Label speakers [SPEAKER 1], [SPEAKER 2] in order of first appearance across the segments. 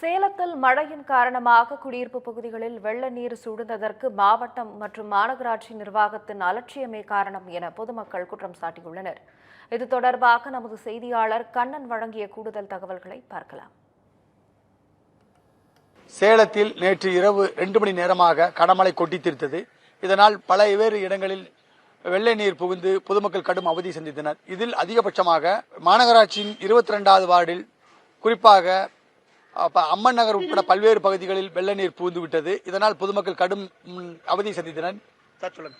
[SPEAKER 1] சேலத்தில் மழையின் காரணமாக குடியிருப்பு பகுதிகளில் வெள்ள நீர் சூழ்ந்ததற்கு மாவட்டம் மற்றும் மாநகராட்சி நிர்வாகத்தின் அலட்சியமே காரணம் என பொதுமக்கள் குற்றம் சாட்டியுள்ளனர். இது தொடர்பாக நமது செய்தியாளர் கண்ணன் வழங்கிய கூடுதல் தகவல்களை பார்க்கலாம்.
[SPEAKER 2] சேலத்தில் நேற்று இரவு ரெண்டு மணி நேரமாக கனமழை கொட்டி தீர்த்தது இதனால் பல்வேறு இடங்களில் வெள்ளை நீர் புகுந்து பொதுமக்கள் கடும் அவதி சந்தித்தனர். இதில் அதிகபட்சமாக மாநகராட்சியின் இருபத்தி ரெண்டாவது வார்டில் குறிப்பாக அம்மன் நகர் உட்பட பல்வேறு பகுதிகளில் வெள்ள நீர் புகுந்து விட்டது. இதனால் பொதுமக்கள் கடும் அவதி சந்தித்தனர். சார் சொல்லுங்க.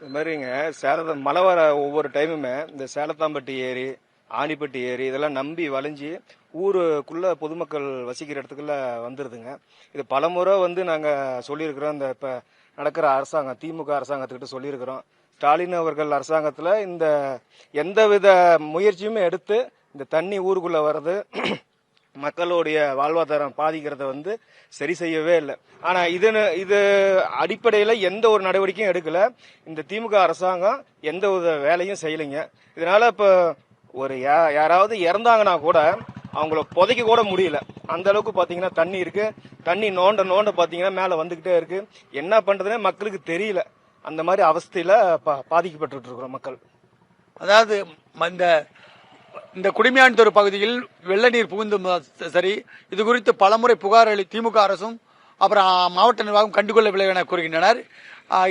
[SPEAKER 3] இது மாதிரிங்க சேலத்தை மழை வர ஒவ்வொரு டைமுமே இந்த சேலத்தாம்பட்டி ஏரி ஆணிப்பட்டி ஏரி இதெல்லாம் நம்பி வளைஞ்சி ஊருக்குள்ள பொதுமக்கள் வசிக்கிற இடத்துக்குள்ள வந்துருதுங்க. இது பலமுறை வந்து நாங்க சொல்லியிருக்கிறோம். இந்த இப்ப நடக்கிற அரசாங்கம் திமுக அரசாங்கத்துக்கிட்ட சொல்லியிருக்கிறோம். ஸ்டாலின் அவர்கள் அரசாங்கத்துல இந்த எந்தவித முயற்சியுமே எடுத்து இந்த தண்ணி ஊருக்குள்ள வர்றது மக்களுடைய வாழ்வாதாரம் பாதிக்கிறத வந்து சரி செய்யவே இல்லை. ஆனா இது இது அடிப்படையில எந்த ஒரு நடவடிக்கையும் எடுக்கல. இந்த திமுக அரசாங்கம் எந்த ஒரு வேலையும் செய்யலைங்க. இதனால இப்ப ஒரு யா- யாராவது இறந்தாங்கன்னா கூட அவங்கள புதைக்க கூட முடியல. அந்த அளவுக்கு பாத்தீங்கன்னா தண்ணி இருக்கு. தண்ணி நோண்ட நோண்ட பாத்தீங்கன்னா மேல வந்துகிட்டே இருக்கு. என்ன பண்றதுனே மக்களுக்கு தெரியல. அந்த மாதிரி அவஸ்தையில பா- பாதிக்கப்பட்டு இருக்கிறோம் மக்கள்.
[SPEAKER 2] அதாவது இந்த இந்த குடிமையாண்டூர் பகுதியில் வெள்ள நீர் புகுந்தும் சரி. இது குறித்து பலமுறை புகார் அளி திமுக அரசும் அப்புறம் மாவட்ட நிர்வாகம் கண்டுகொள்ளவில்லை என கூறுகின்றனர்.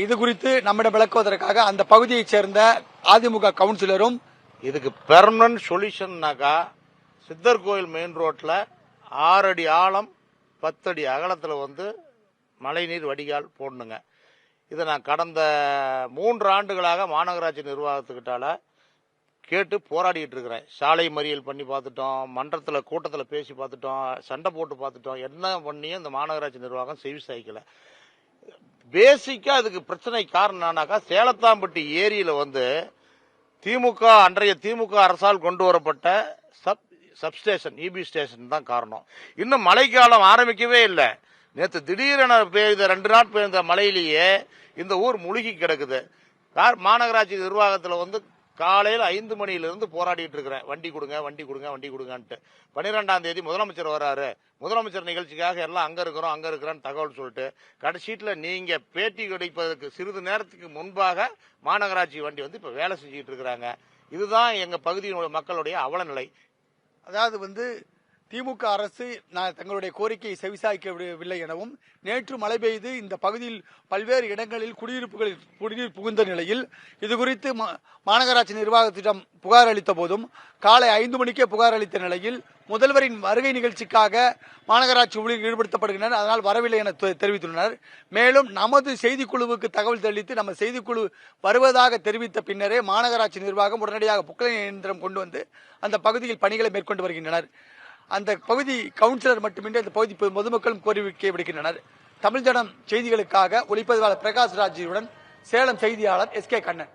[SPEAKER 2] இது குறித்து நம்மிடம் விளக்குவதற்காக அந்த பகுதியைச் சேர்ந்த அதிமுக கவுன்சிலரும்
[SPEAKER 4] இதுக்கு பெர்மனன்ட் சொல்யூஷன்னாக்கா சித்தர் கோயில் மெயின் ரோட்டில் ஆறு அடி ஆழம் பத்தடி அகலத்தில் வந்து மழைநீர் வடிகால் போடணுங்க. இதை நான் கடந்த மூன்று ஆண்டுகளாக மாநகராட்சி நிர்வாகத்துக்கிட்டால கேட்டு போராடிட்டு இருக்கிறேன். சாலை மறியல் பண்ணி பார்த்துட்டோம் மன்றத்தில் கூட்டத்தில் பேசி பார்த்துட்டோம் சண்டை போட்டு பார்த்துட்டோம் என்ன பண்ணியும் இந்த மாநகராட்சி நிர்வாகம் செவி சாய்க்கல. பேசிக்காக அதுக்கு பிரச்சனை காரணம் என்னன்னாக்கா சேலத்தாம்பட்டி ஏரியில் வந்து திமுக அன்றைய திமுக அரசால் கொண்டு வரப்பட்ட சப் சப்ஸ்டேஷன் இபி ஸ்டேஷன் தான் காரணம். இன்னும் மழைக்காலம் ஆரம்பிக்கவே இல்லை. நேற்று திடீரென பெய்த ரெண்டு நாள் பெய்த மழையிலேயே இந்த ஊர் முழுகி கிடக்குது. கார் மாநகராட்சி நிர்வாகத்தில் வந்து காலையில் ஐந்து மணியிலிருந்து போராடிட்டு இருக்கிறேன். வண்டி கொடுங்க வண்டி கொடுங்க வண்டி கொடுங்கன்ட்டு. பன்னிரெண்டாம் தேதி முதலமைச்சர் வராரு. முதலமைச்சர் நிகழ்ச்சிக்காக எல்லாம் அங்கே இருக்கிறோம் அங்கே இருக்கிறோன்னு தகவல் சொல்லிட்டு கடைசீட்டில் நீங்கள் பேட்டி கிடைப்பதற்கு சிறிது நேரத்துக்கு முன்பாக மாநகராட்சி வண்டி வந்து இப்போ வேலை செஞ்சுட்டு இருக்கிறாங்க. இதுதான் எங்கள் பகுதியினுடைய மக்களுடைய அவலநிலை.
[SPEAKER 2] அதாவது வந்து திமுக அரசு நான் தங்களுடைய கோரிக்கையை செவிசாய்க்கவில்லை எனவும் நேற்று மழை பெய்து இந்த பகுதியில் பல்வேறு இடங்களில் குடியிருப்புகளில் குடிநீர் புகுந்த நிலையில் இதுகுறித்து மா- மாநகராட்சி நிர்வாகத்திடம் புகார் அளித்த போதும் காலை ஐந்து மணிக்கே புகார் அளித்த நிலையில் முதல்வரின் வருகை நிகழ்ச்சிக்காக மாநகராட்சி ஊழியர் ஈடுபடுத்தப்படுகின்றனர் அதனால் வரவில்லை என தெ- தெரிவித்துள்ளனர். மேலும் நமது செய்திக்குழுவுக்கு தகவல் தெளித்து நம்ம செய்திக்குழு வருவதாக தெரிவித்த பின்னரே மாநகராட்சி நிர்வாகம் உடனடியாக புக்கலை இயந்திரம் கொண்டு வந்து அந்த பகுதியில் பணிகளை மேற்கொண்டு வருகின்றனர். அந்த பகுதி கவுன்சிலர் மட்டுமின்றி அந்த பகுதி பொதுமக்களும் கோரிக்கை விடுக்கின்றனர். தமிழ் ஜனம் செய்திகளுக்காக ஒளிப்பதிவாளர் பிரகாஷ் ராஜுடன் சேலம் செய்தியாளர் எஸ் கே கண்ணன்.